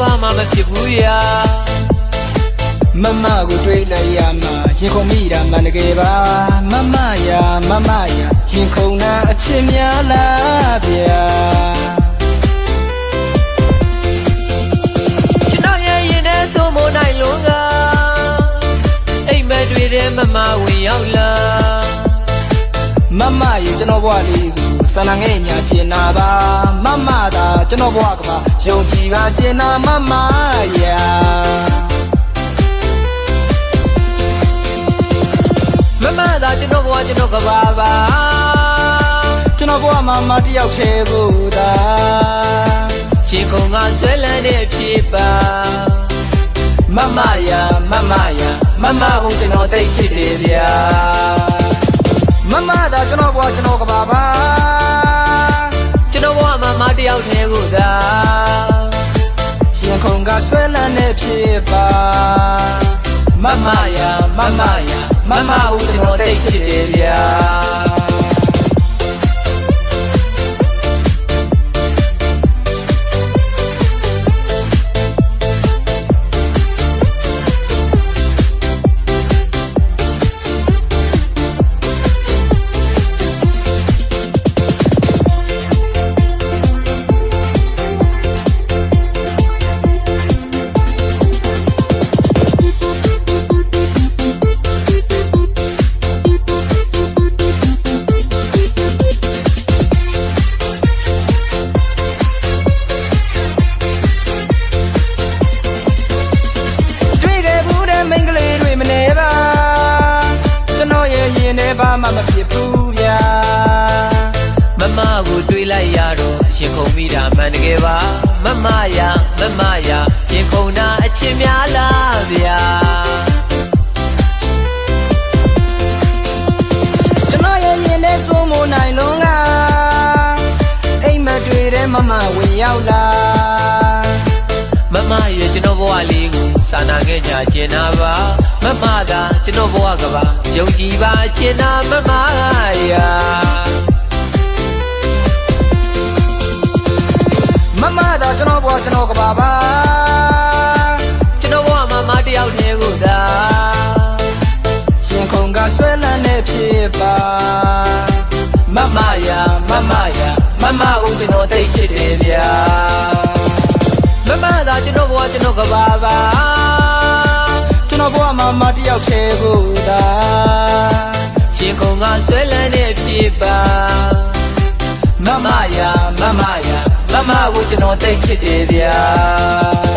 ဘာမှမဖြစ်ဘူးရာမမကိုတွေးလိုက်ရမှာရင်ခုန်မိတာမှန်တကယ်ပါမမယာမမယာရင်ခုန်တာအချစ်များလားဗျာကျွန်တော်ရဲ့ရင်ထဲဆိုမိုးနိုင်လုံးကအိမ်မက်တွေထဲမမဝင်ရောက်လာမမရေကျွန်တော်ဘဝလေးကို စန္ဒငယ်ညာကျင်နာပါမမသာကျွန်တော်ဘဝကပါယုံကြည်ပါကျင်နာမမယာမမသာကျွန်တော်ဘဝကျွန်တော်ကဘာပါကျွန်တော်ဘဝမှာမတယောက်သေးကိုသာရှင်ခုံကဆွဲလန်းတဲ့ဖြစ်ပါမမယာမမယာမမကိုကျွန်တော်တိတ်ချစ်တယ်ဗျာမမသာကျွန်တော်ဘဝကျွန်တော်ကပါပါကျွန်တော်ဘဝမှာမတ ယောက်တည်းကိုသာရှင်ခုံကဆွဲလန်းနေဖြစ်ပါမမယာမမယာမမကိုကျွန်တော်တိတ်ချစ်တယ်ဗျာ ဘာမှမဖြစ်ဘူးဗျာမမကိုတွေးလိုက်ရတော့ရှင်ခုံမိတာမှန်တကယ်ပါမမယာမမယာရှင်ခုံတာအချင်းများလားဗျာကျွန်တော်ရဲ့ရင်ထဲစိုးမိုးနိုင်လုံးကအိမ်မက်တွေထဲမမဝင်ရောက်လာ မမရဲ့ကျွန်တော်ဘဝလေးကိုစာနာခဲ့ကြကျင်နာပါမမသာကျွန်တော်ဘဝကပါယုံကြည်ပါကျင်နာမမယာမမသာကျွန်တော်ဘဝကျွန်တော်ကပါပါကျွန်တော်ဘဝမှာမတယောက်တည်းကိုသာရှင်ခုံကဆွဲလန်းနေဖြစ်ပါမမယာမမယာမမကိုကျွန်တော်တိတ်ချစ်တယ်ဗျာမမသာကျွန် တော်ဘဝကျွန်တော်ကပါပါကျွန်တော်ဘဝမှာမတယောက်သေးကိုသာရှင်ခုံကဆွဲလန်းတဲ့ဖြစ်ပါမမယာမမယာမမကိုကျွန်တော်တိတ်ချစ်တယ်ဗျာ